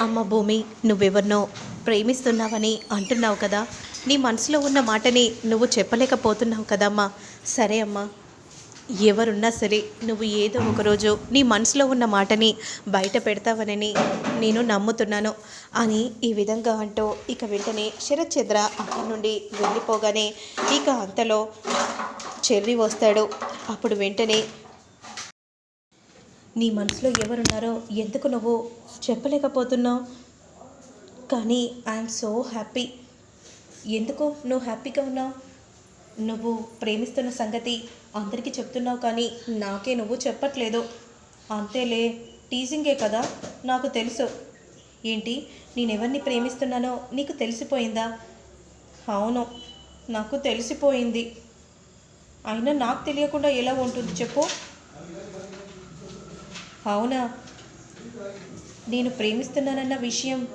అమ్మ భూమి నువ్వెవరినో ప్రేమిస్తున్నావని అంటున్నావు కదా. నీ మనసులో ఉన్న మాటని నువ్వు చెప్పలేకపోతున్నావు కదమ్మా సరే అమ్మా. ఎవరున్నా సరే నువ్వు ఏదో ఒకరోజు నీ మనసులో ఉన్న మాటని బయట పెడతావనని నేను నమ్ముతున్నాను. అని ఈ విధంగా అంటూ ఇక వెంటనే శరత్ అక్కడి నుండి వెళ్ళిపోగానే ఇక అంతలో చెర్రి వస్తాడు. అప్పుడు వెంటనే నీ మనసులో ఎవరున్నారో ఎందుకు నువ్వు చెప్పలేకపోతున్నావు? కానీ ఐఎమ్ సో హ్యాపీ ఎందుకు నువ్వు హ్యాపీగా ఉన్నావు? నువ్వు ప్రేమిస్తున్న సంగతి అందరికీ చెప్తున్నావు కానీ నాకే నువ్వు చెప్పట్లేదు. అంతేలే టీజింగే కదా నాకు తెలుసు. ఏంటి నేను ఎవరిని ప్రేమిస్తున్నానో నీకు తెలిసిపోయిందా? అవును నాకు తెలిసిపోయింది. అయినా నాకు తెలియకుండా ఎలా ఉంటుంది చెప్పు. అవునా? నేను ప్రేమిస్తున్నానన్న విషయం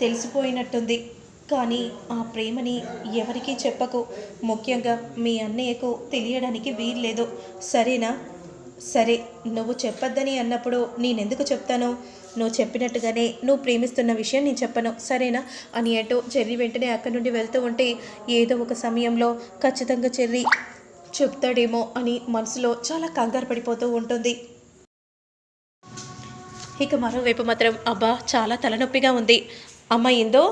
తెలిసిపోయినట్టుంది. కానీ ఆ ప్రేమని ఎవరికీ చెప్పకు. ముఖ్యంగా మీ అన్నయ్యకు తెలియడానికి వీల్లేదు. సరేనా? సరే నువ్వు చెప్పొద్దని అన్నప్పుడు నేనెందుకు చెప్తాను? నువ్వు చెప్పినట్టుగానే నువ్వు ప్రేమిస్తున్న విషయం నేను చెప్పను. సరేనా? అని అంటూ చెర్రి వెంటనే అక్కడి నుండి వెళ్తూ ఉంటే ఏదో ఒక సమయంలో ఖచ్చితంగా చెర్రి చెప్తాడేమో అని మనసులో చాలా కంగారు పడిపోతూ ఉంటుంది. ఇక మరోవైపు మాత్రం అబ్బా చాలా తలనొప్పిగా ఉంది. అమ్మ ఏందో?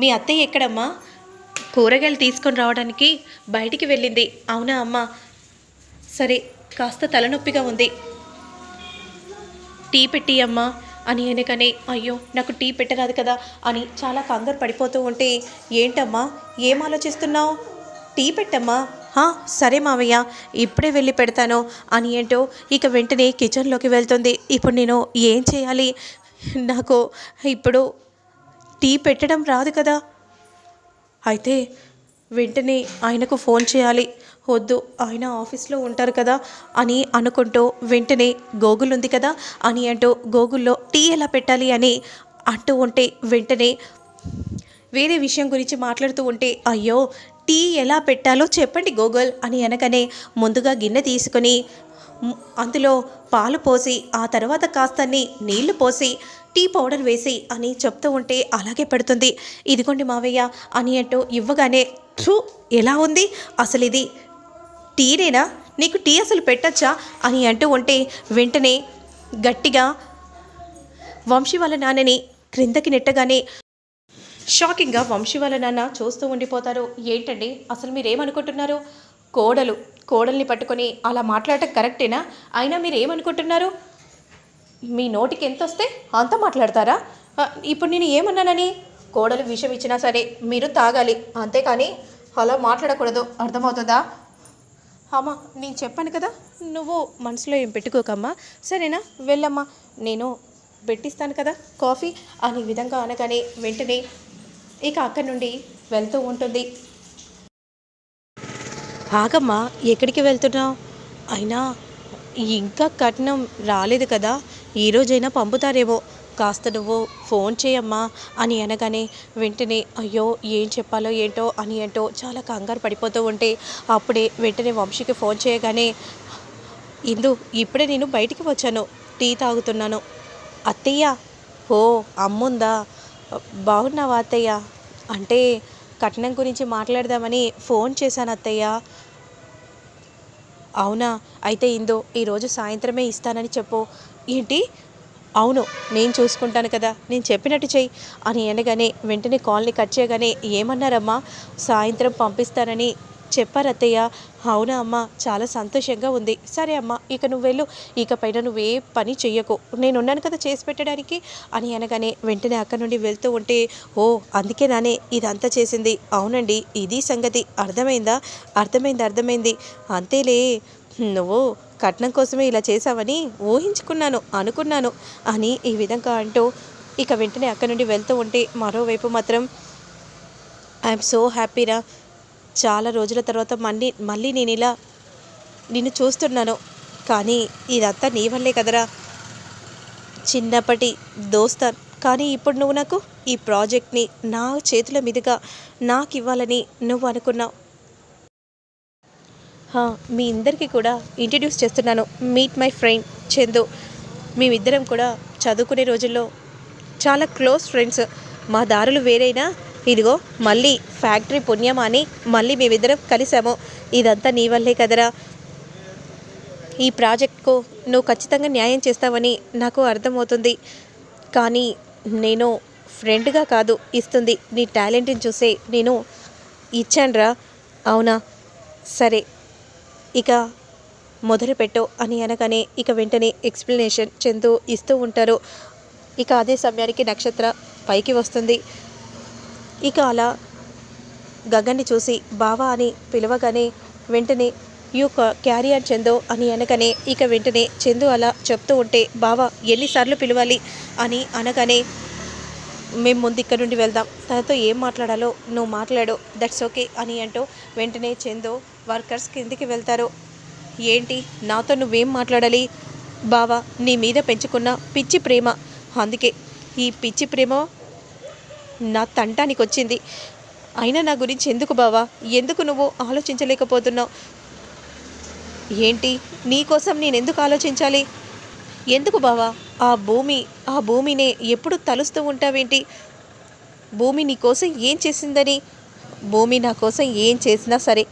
మీ అత్తయ్య ఎక్కడమ్మా? కూరగాయలు తీసుకొని రావడానికి బయటికి వెళ్ళింది. అవునా అమ్మ? సరే కాస్త తలనొప్పిగా ఉంది. టీ పెట్టి అమ్మా అని అనగానే అయ్యో నాకు టీ పెట్టరాదు కదా అని చాలా కంగారు పడిపోతూ ఉంటే ఏంటమ్మా? ఏం ఆలోచిస్తున్నావు? టీ పెట్టమ్మా. సరే మావయ్య ఇప్పుడే వెళ్ళి పెడతాను అని ఏంటో ఇక వెంటనే కిచెన్లోకి వెళ్తుంది. ఇప్పుడు నేను ఏం చేయాలి? నాకు ఇప్పుడు టీ పెట్టడం రాదు కదా. అయితే వెంటనే ఆయనకు ఫోన్ చేయాలి. వద్దు ఆయన ఆఫీస్లో ఉంటారు కదా అని అనుకుంటూ వెంటనే గోగుల్ ఉంది కదా అని అంటూ గోగుల్లో టీ ఎలా పెట్టాలి అని అంటూ ఉంటే వెంటనే వేరే విషయం గురించి మాట్లాడుతూ ఉంటే అయ్యో టీ ఎలా పెట్టాలో చెప్పండి గూగుల్ అని అనగానే ముందుగా గిన్నె తీసుకొని అందులో పాలు పోసి ఆ తర్వాత కాస్తని నీళ్ళు పోసి టీ పౌడర్ వేసి అని చెప్తూ ఉంటే అలాగే పెడుతుంది. ఇదిగోండి మావయ్య అని అంటూ ఇవ్వగానే ట్రూ ఎలా ఉంది? అసలు ఇది టీనేనా? నీకు టీ అసలు పెట్టచ్చా? అని అంటూ ఉంటే వెంటనే గట్టిగా వంశీ వాళ్ళ నాన్నని క్రిందకి నెట్టగానే షాకింగ్గా వంశీ వాళ్ళ నాన్న చూస్తూ ఉండిపోతారు. ఏంటండి? అసలు మీరేమనుకుంటున్నారు? కోడలు కోడల్ని పట్టుకొని అలా మాట్లాడటం కరెక్టేనా? అయినా మీరేమనుకుంటున్నారు? మీ నోటికి ఎంత వస్తే అంత మాట్లాడతారా? ఇప్పుడు నేను ఏమన్నానని? కోడలు విషం ఇచ్చినా సరే మీరు తాగాలి. అంతేకాని అలా మాట్లాడకూడదు. అర్థమవుతుందా? అమ్మా నేను చెప్పాను కదా నువ్వు మనసులో ఏం పెట్టుకోకమ్మా. సరేనా? వెళ్ళమ్మా. నేను పెట్టిస్తాను కదా కాఫీ? అని విధంగా అనగానే వెంటనే ఇక అక్కడి నుండి వెళ్తూ ఉంటుంది. ఆగమ్మా ఎక్కడికి వెళ్తున్నావు? అయినా ఇంకా కట్నం రాలేదు కదా ఈరోజైనా పంపుతారేమో. కాస్త నువ్వు ఫోన్ చేయమ్మా అని అనగానే వెంటనే అయ్యో ఏం చెప్పాలో ఏంటో అని ఏంటో చాలా కంగారు పడిపోతూ ఉంటే అప్పుడే వెంటనే వంశీకి ఫోన్ చేయగానే ఇందు ఇప్పుడే నేను బయటికి వచ్చాను టీ తాగుతున్నాను. అత్తయ్య ఓ అమ్ముందా? బాగున్నావా అత్తయ్య? అంటే కట్నం గురించి మాట్లాడదామని ఫోన్ చేశాను అత్తయ్య. అవునా? అయితే ఇందో ఈరోజు సాయంత్రమే ఇస్తానని చెప్పు. ఏంటి? అవును నేను చూసుకుంటాను కదా. నేను చెప్పినట్టు చెయ్యి అని అనగానే వెంటనే కాల్ని కట్ చేయగానే ఏమన్నారమ్మా? సాయంత్రం పంపిస్తానని చెప్పారత్తయ్య అవునా అమ్మ చాలా సంతోషంగా ఉంది. సరే అమ్మ ఇక నువ్వు వెళ్ళు. ఇక పైన నువ్వే పని చెయ్యకు. నేను ఉన్నాను కదా చేసి పెట్టడానికి? అని అనగానే వెంటనే అక్కడి నుండి వెళ్తూ ఉంటే ఓ అందుకే నానే ఇదంతా చేసింది. అవునండి ఇది సంగతి. అర్థమైందా? అర్థమైంది అర్థమైంది. అంతేలే. నువ్వు కట్నం కోసమే ఇలా చేసావని ఊహించుకున్నాను అనుకున్నాను అని ఈ విధంగా అంటూ ఇక వెంటనే అక్కడ నుండి వెళ్తూ ఉంటే మరోవైపు మాత్రం ఐఎమ్ సో హ్యాపీరా చాలా రోజుల తర్వాత మళ్ళీ మళ్ళీ నేను ఇలా నిన్ను చూస్తున్నాను. కానీ ఇదంతా నీ వల్లే కదరా. చిన్నప్పటి దోస్తాన్ కానీ ఇప్పుడు నువ్వు నాకు ఈ ప్రాజెక్ట్ని నా చేతుల మీదుగా నాకు ఇవ్వాలని నువ్వు అనుకున్నావు. మీ ఇద్దరికి కూడా ఇంట్రడ్యూస్ చేస్తున్నాను. Meet my friend Chandu. మేమిద్దరం కూడా చదువుకునే రోజుల్లో చాలా క్లోజ్ ఫ్రెండ్స్. మా దారులు వేరైనా ఇదిగో మళ్ళీ ఫ్యాక్టరీ పుణ్యమా అని మళ్ళీ మేమిద్దరం కలిసాము ఇదంతా నీ వల్లే కదరా. ఈ ప్రాజెక్ట్కు నువ్వు ఖచ్చితంగా న్యాయం చేస్తావని నాకు అర్థమవుతుంది. కానీ నేను ఫ్రెండ్గా కాదు ఇస్తుంది. నీ టాలెంట్ని చూసే నేను ఇచ్చానురా. అవునా? సరే. ఇక మొదలుపెట్టు అని అనగానే ఇక వెంటనే ఎక్స్ప్లెనేషన్ చెందు ఇస్తూ ఉంటారు. ఇక అదే సమయానికి నక్షత్ర పైకి వస్తుంది. ఇక అలా గగన్ని చూసి బావా అని పిలవగానే వెంటనే యూ క్యారీ ఆన్ చందు అని అనగానే ఇక వెంటనే చందు అలా చెప్తూ ఉంటే బావా ఎన్నిసార్లు పిలవాలి? అని అనగానే మేము ముందు ఇక్కడ నుండి వెళ్దాం. తనతో ఏం మాట్లాడాలో నువ్వు మాట్లాడు. దట్స్ ఓకే అని అంటూ వెంటనే చందు వర్కర్స్ కిందికి వెళ్తారు. ఏంటి? నాతో నువ్వేం మాట్లాడాలి? బావా నీ మీద పెంచుకున్న పిచ్చి ప్రేమ. అందుకే ఈ పిచ్చి ప్రేమ నా తంటానికి వచ్చింది అయినా నా గురించి ఎందుకు బావా? ఎందుకు నువ్వు ఆలోచించలేకపోతున్నావు? ఏంటి? నీకోసం నేను ఎందుకు ఆలోచించాలి? ఎందుకు బావా? ఆ భూమి ఆ భూమినే ఎప్పుడు తలుస్తూ ఉంటావేంటి? భూమి నీ కోసం ఏం చేసిందని? భూమి నా కోసం ఏం చేసినా సరే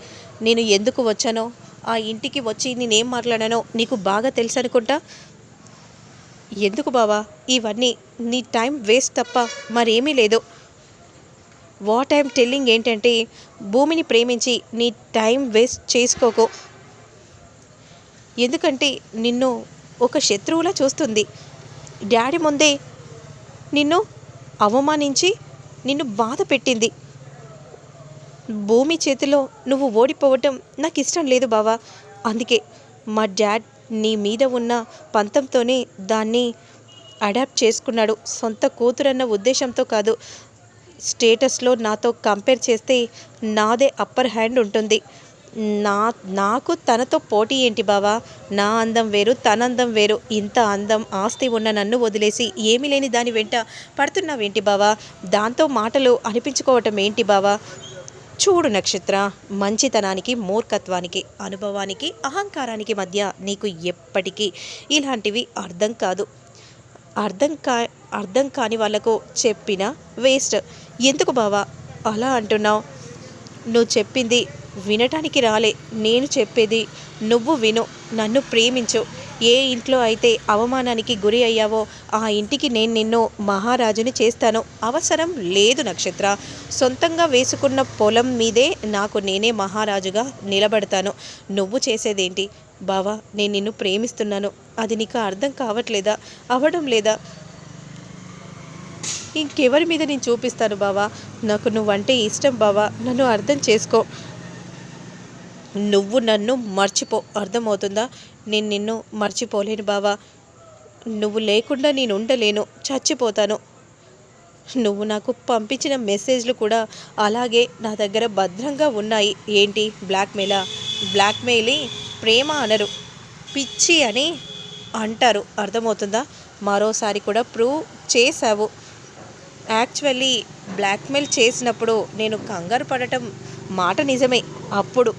నేను ఎందుకు వచ్చానో? ఆ ఇంటికి వచ్చి నేనేం మాట్లాడానో నీకు బాగా తెలుసు అనుకుంటా ఎందుకు బావా? ఇవన్నీ నీ టైం వేస్ట్ తప్ప మరేమీ లేదు. వాట్ ఐమ్ టెల్లింగ్ ఏంటంటే భూమిని ప్రేమించి నీ టైం వేస్ట్ చేసుకోకు. ఎందుకంటే నిన్ను ఒక శత్రువులా చూస్తుంది. డాడీ ముందే నిన్ను అవమానించి నిన్ను బాధ పెట్టింది. భూమి చేతిలో నువ్వు ఓడిపోవటం నాకు ఇష్టం లేదు బావా. అందుకే మా డాడ్ నీ మీద ఉన్న పంతంతోనే దాన్ని అడాప్ట్ చేసుకున్నాడు. సొంత కూతురన్న ఉద్దేశంతో కాదు. స్టేటస్లో నాతో కంపేర్ చేస్తే నాదే అప్పర్ హ్యాండ్ ఉంటుంది. నా నాకు తనతో పోటీ ఏంటి బావా? నా అందం వేరు తన అందం వేరు. ఇంత అందం ఆస్తి ఉన్న నన్ను వదిలేసి ఏమీ లేని దాని వెంట పడుతున్నావేంటి బావా? దాంతో మాటలు అనిపించుకోవటం ఏంటి బావా? చూడు నక్షత్ర మంచితనానికి మూర్ఖత్వానికి అనుభవానికి అహంకారానికి మధ్య నీకు ఎప్పటికీ ఇలాంటివి అర్థం కాదు. అర్థం కా అర్థం కాని వాళ్ళకు చెప్పిన వేస్ట్. ఎందుకు బావా? అలా అంటున్నావు. నువ్వు చెప్పింది వినటానికి రాలే. నేను చెప్పేది నువ్వు విను నన్ను ప్రేమించు. ఏ ఇంట్లో అయితే అవమానానికి గురి అయ్యావో ఆ ఇంటికి నేను నిన్ను మహారాజుని చేస్తాను. అవసరం లేదు నక్షత్ర. సొంతంగా వేసుకున్న పొలం మీదే నాకు నేనే మహారాజుగా నిలబడతాను. నువ్వు చేసేదేంటి? బావా నేను నిన్ను ప్రేమిస్తున్నాను. అది నీకు అర్థం కావట్లేదా? అవ్వడం లేదా? ఇంకెవరి మీద నేను చూపిస్తాను బావా? నాకు నువ్వంటే ఇష్టం బావా. నన్ను అర్థం చేసుకో. నువ్వు నన్ను మర్చిపో. అర్థమవుతుందా? నేను నిన్ను మర్చిపోలేను బావా. నువ్వు లేకుండా నేను ఉండలేను చచ్చిపోతాను. నువ్వు నాకు పంపించిన మెసేజ్లు కూడా అలాగే నా దగ్గర భద్రంగా ఉన్నాయి. ఏంటి? బ్లాక్మెయిలా? బ్లాక్మెయిలీ ప్రేమ అనరు పిచ్చి అని అంటారు. అర్థమవుతుందా? మరోసారి కూడా ప్రూవ్ చేశావు. యాక్చువల్లీ బ్లాక్మెయిల్ చేసినప్పుడు నేను కంగారు పడటం మాట నిజమే అప్పుడు.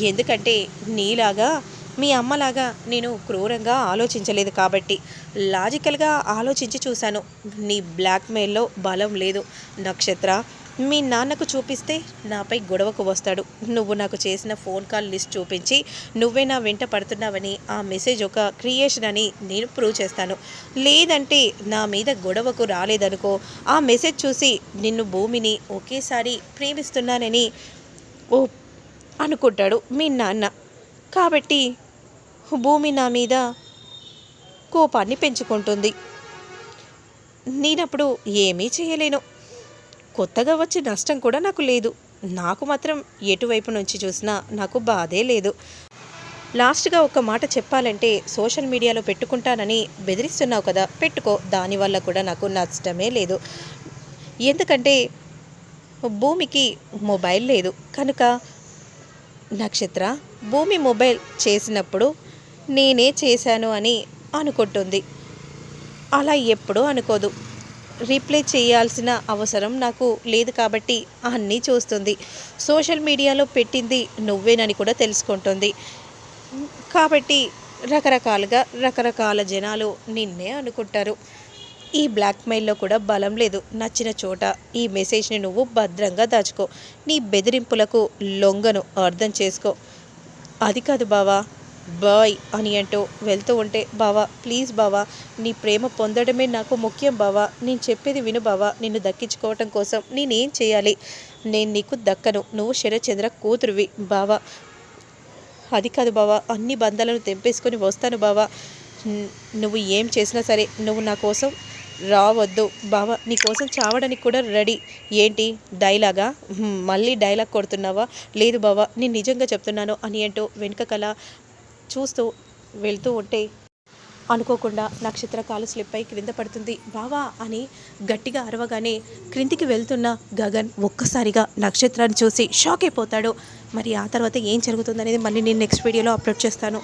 ఎందుకంటే నీలాగా మీ అమ్మలాగా నేను క్రూరంగా ఆలోచించలేదు కాబట్టి లాజికల్గా ఆలోచించి చూశాను. నీ బ్లాక్మెయిల్లో బలం లేదు. నక్షత్ర మీ నాన్నకు చూపిస్తే నాపై గొడవకు వస్తాడు. నువ్వు నాకు చేసిన ఫోన్ కాల్ లిస్ట్ చూపించి నువ్వే నా వెంట పడుతున్నావని ఆ మెసేజ్ ఒక క్రియేషన్ అని నేను ప్రూవ్ చేస్తాను. లేదంటే నా మీద గొడవకు రాలేదనుకో ఆ మెసేజ్ చూసి నిన్ను భూమిని ఒకేసారి ప్రేమిస్తున్నానని ఓ అనుకుంటాడు మీ నాన్న. కాబట్టి భూమి నా మీద కోపాన్ని పెంచుకుంటుంది. నేనప్పుడు ఏమీ చేయలేను. కొత్తగా వచ్చే నష్టం కూడా నాకు లేదు. నాకు మాత్రం ఎటువైపు నుంచి చూసినా నాకు బాధే లేదు. లాస్ట్గా ఒక మాట చెప్పాలంటే సోషల్ మీడియాలో పెట్టుకుంటానని బెదిరిస్తున్నావు కదా పెట్టుకో. దానివల్ల కూడా నాకు నష్టమే లేదు. ఎందుకంటే భూమికి మొబైల్ లేదు. కనుక నక్షత్ర భూమి మొబైల్ చేసినప్పుడు నేనే చేశాను అని అనుకుంటుంది. అలా ఎప్పుడూ అనుకోదు. రీప్లే చేయాల్సిన అవసరం నాకు లేదు కాబట్టి అన్నీ చూస్తుంది. సోషల్ మీడియాలో పెట్టింది నువ్వేనని కూడా తెలుసుకుంటుంది. కాబట్టి రకరకాలుగా రకరకాల జనాలు నిన్నే అనుకుంటారు. ఈ బ్లాక్మెయిల్లో కూడా బలం లేదు. నచ్చిన చోట ఈ మెసేజ్ని నువ్వు భద్రంగా దాచుకో. నీ బెదిరింపులకు లొంగను అర్థం చేసుకో. అది కాదు బావా. బాయ్ అని అంటూ వెళ్తూ ఉంటే బావా ప్లీజ్ బావా నీ ప్రేమ పొందడమే నాకు ముఖ్యం బావా. నేను చెప్పేది విను బావా నిన్ను దక్కించుకోవటం కోసం నేనేం చేయాలి? నేను నీకు దక్కను నువ్వు శరచంద్ర కూతురువి బావా. అది కాదు బావా అన్ని బంధాలను తెంపేసుకొని వస్తాను బావా. నువ్వు ఏం చేసినా సరే నువ్వు నా కోసం రావద్దు బావా. నీ కోసం చావడానికి కూడా రెడీ. ఏంటి డైలాగా? మళ్ళీ డైలాగ్ కొడుతున్నావా? లేదు బావా నేను నిజంగా చెప్తున్నాను అని అంటూ వెనుక కల చూస్తూ వెళ్తూ ఉంటే అనుకోకుండా నక్షత్ర కాలు స్లిప్ అయి క్రింద పడుతుంది. బావా అని గట్టిగా అరవగానే క్రిందికి వెళ్తున్న గగన్ ఒక్కసారిగా నక్షత్రాన్ని చూసి షాక్ అయిపోతాడు. మరి ఆ తర్వాత ఏం జరుగుతుందనేది మళ్ళీ నేను నెక్స్ట్ వీడియోలో అప్లోడ్ చేస్తాను.